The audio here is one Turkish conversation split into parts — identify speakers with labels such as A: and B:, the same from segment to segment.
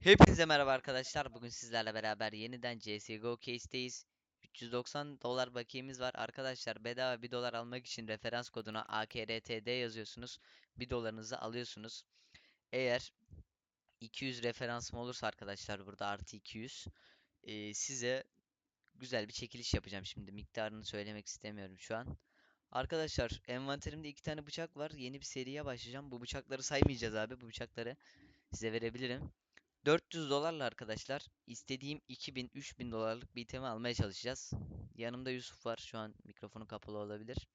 A: Hepinize merhaba arkadaşlar. Bugün sizlerle beraber yeniden CSGO case'teyiz. 390 dolar bakiyemiz var. Arkadaşlar bedava 1 dolar almak için referans koduna AKRTD yazıyorsunuz. 1 dolarınızı alıyorsunuz. Eğer 200 referansım olursa arkadaşlar burada artı 200 eee, size güzel bir çekiliş yapacağım şimdi. Miktarını söylemek istemiyorum şu an. Arkadaşlar envanterimde iki tane bıçak var. Yeni bir seriye başlayacağım. Bu bıçakları saymayacağız abi. Bu bıçakları size verebilirim. 400 dolarla arkadaşlar istediğim 2000-3000 dolarlık bir itemi almaya çalışacağız. Yanımda Yusuf var. Şu an mikrofonu kapalı olabilir.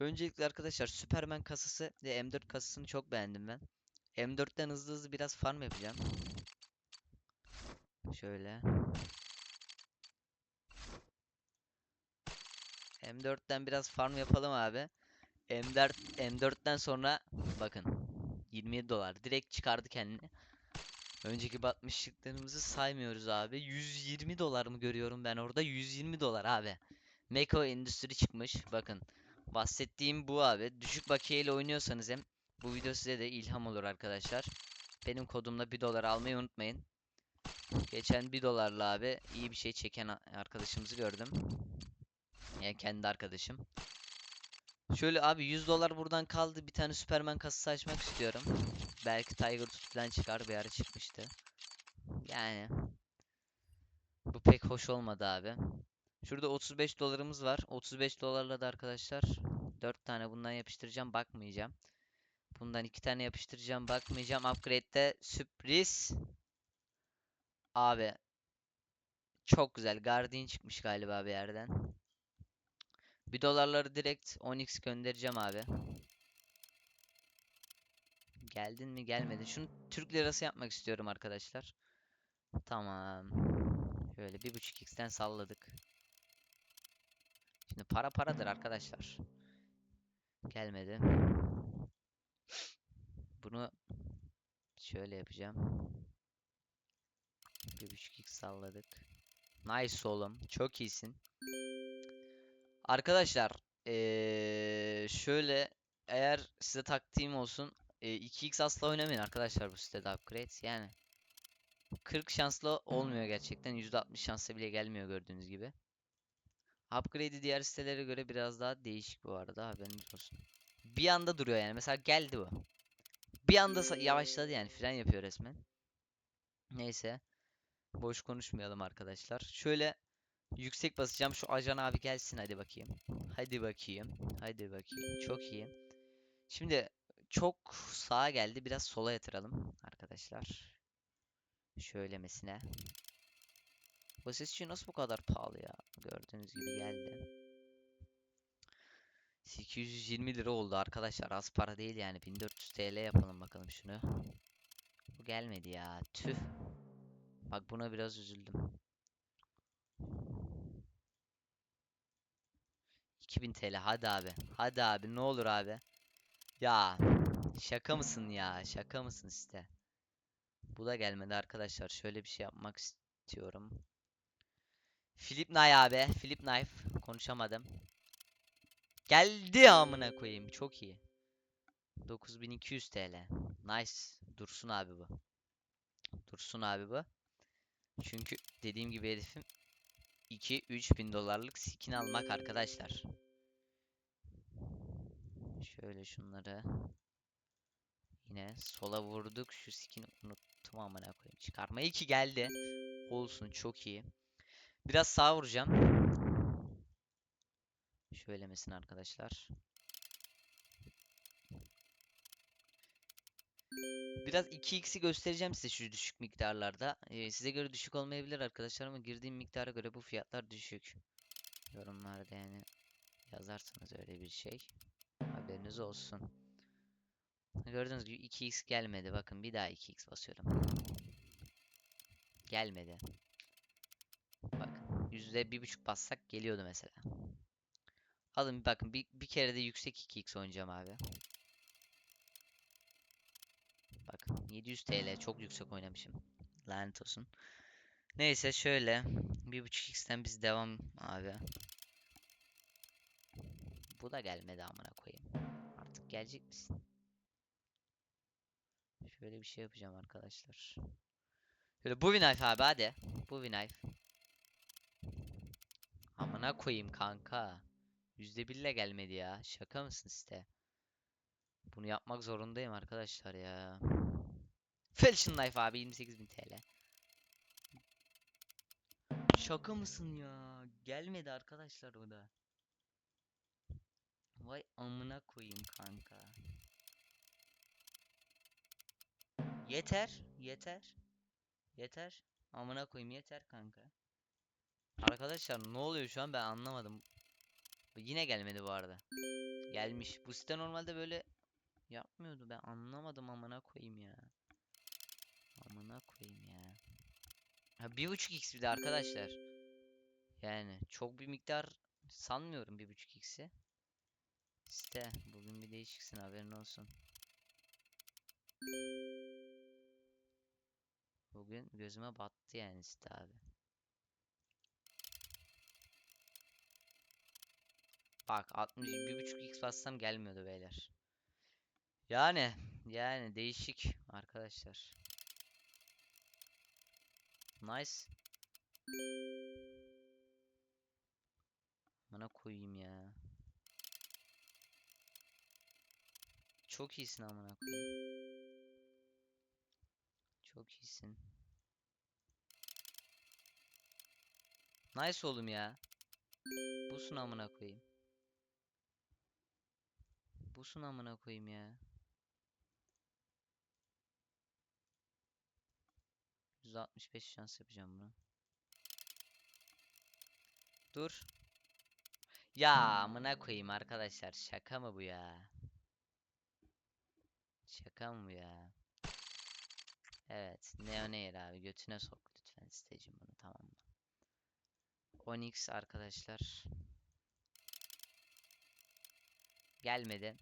A: Öncelikle arkadaşlar Superman kasası ve M4 kasasını çok beğendim ben. M4'ten hızlı hızlı biraz farm yapacağım. Şöyle. M4'ten biraz farm yapalım abi. M4 M4'ten sonra bakın 27 dolar direkt çıkardı kendini. Önceki batmışlıklarımızı saymıyoruz abi. 120 dolar mı görüyorum ben orada? 120 dolar abi. Meko Endüstri çıkmış. Bakın. Bahsettiğim bu abi. Düşük bakiye ile oynuyorsanız hem bu video size de ilham olur arkadaşlar. Benim kodumla 1 dolar almayı unutmayın. Geçen 1 dolarla abi iyi bir şey çeken arkadaşımızı gördüm. Yani kendi arkadaşım. Şöyle abi 100 dolar buradan kaldı. Bir tane Superman kasası açmak istiyorum. Belki Tiger Tooth falan çıkar. Bir ara çıkmıştı. Yani bu pek hoş olmadı abi. Şurada 35 dolarımız var. 35 dolarla da arkadaşlar 4 tane bundan yapıştıracağım. Bakmayacağım. Bundan 2 tane yapıştıracağım. Bakmayacağım. Upgrade'de sürpriz. Abi çok güzel. Guardian çıkmış galiba bir yerden. 1 dolarları direkt 10x göndereceğim abi. Geldin mi gelmedin. Şunu Türk lirası yapmak istiyorum arkadaşlar. Tamam. Şöyle bir buçuk x'ten salladık. Şimdi para paradır arkadaşlar. Gelmedi. Bunu şöyle yapacağım. Bir buçuk x salladık. Nice oğlum. Çok iyisin. Arkadaşlar eee, şöyle eğer size taktiğim olsun eee, 2x asla oynamayın arkadaşlar bu sitede upgrade yani 40 şansla olmuyor gerçekten %60 şansla bile gelmiyor gördüğünüz gibi. Upgrade'i diğer sitelere göre biraz daha değişik bu arada haberiniz olsun. Bir anda duruyor yani mesela geldi bu. Bir anda yavaşladı yani fren yapıyor resmen. Neyse. Boş konuşmayalım arkadaşlar. Şöyle yüksek basacağım. Şu ajan abi gelsin hadi bakayım. Hadi bakayım. Hadi bakayım. Çok iyi. Şimdi çok sağa geldi. Biraz sola yatıralım arkadaşlar. Şöylemesine. Bu sesçi nasıl bu kadar pahalı ya? Gördüğünüz gibi geldi. 820 lira oldu arkadaşlar. Az para değil yani. 1400 TL yapalım bakalım şunu. Bu gelmedi ya. Tüh. Bak buna biraz üzüldüm. 2000 TL hadi abi. Hadi abi ne olur abi. Ya şaka mısın ya? Şaka mısın site? Bu da gelmedi arkadaşlar. Şöyle bir şey yapmak istiyorum. Flip knife abi. Flip knife. Konuşamadım. Geldi amına koyayım. Çok iyi. 9200 TL. Nice. Dursun abi bu. Dursun abi bu. Çünkü dediğim gibi hedefim 2-3 bin dolarlık skin almak arkadaşlar. Şöyle şunları yine sola vurduk. Şu skin unuttum amına koyayım. Çıkarmayı ki geldi. Olsun çok iyi. Biraz sağa vuracağım. Şöylemesin arkadaşlar. Biraz 2x'i göstereceğim size şu düşük miktarlarda. Ee, size göre düşük olmayabilir arkadaşlar ama girdiğim miktara göre bu fiyatlar düşük. Yorumlarda yani yazarsanız öyle bir şey. Haberiniz olsun. Gördüğünüz gibi 2x gelmedi. Bakın bir daha 2x basıyorum. Gelmedi. Bakın yüzde bir buçuk bassak geliyordu mesela. Alın bakın bir, bir kere de yüksek 2x oynayacağım abi. Bakın 700 TL çok yüksek oynamışım. Lanet olsun. Neyse şöyle 1.5x'ten biz devam abi. Bu da gelmedi amına koyayım. Artık gelecek misin? Şöyle bir şey yapacağım arkadaşlar. Böyle bu knife abi hadi. Bu knife. Amına koyayım kanka. Yüzde birle gelmedi ya. Şaka mısın site? Bunu yapmak zorundayım arkadaşlar ya. Fashion Knife abi 28.000 TL. Şaka mısın ya? Gelmedi arkadaşlar o da. Vay amına koyayım kanka. Yeter, yeter. Yeter. Amına koyayım yeter kanka. Arkadaşlar ne oluyor şu an ben anlamadım. Yine gelmedi bu arada. Gelmiş. Bu site normalde böyle yapmıyordu. Ben anlamadım amına koyayım ya. Amına koyayım ya. Ha bir buçuk x bir de arkadaşlar. Yani çok bir miktar sanmıyorum bir buçuk x'i. Site bugün bir değişiksin haberin olsun. Bugün gözüme battı yani site abi. Bak 60 bir buçuk x bassam gelmiyordu beyler. Yani yani değişik arkadaşlar. Nice. Bana koyayım ya. Çok iyisin amına koyayım. Çok iyisin. Nice oğlum ya. Busun amına koyayım. Busun amına koyayım ya. 165 şans yapacağım bunu. Dur. Ya amına koyayım arkadaşlar. Şaka mı bu ya? Şaka mı ya? Evet. Neonair abi. Götüne sok lütfen sitecim bunu tamam mı? Onyx arkadaşlar. Gelmedi.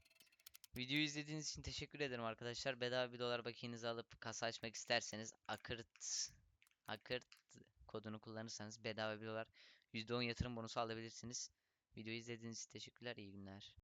A: Videoyu izlediğiniz için teşekkür ederim arkadaşlar. Bedava 1 dolar bakiyenizi alıp kasa açmak isterseniz akırt akırt kodunu kullanırsanız bedava 1 dolar %10 yatırım bonusu alabilirsiniz. Videoyu izlediğiniz için teşekkürler. İyi günler.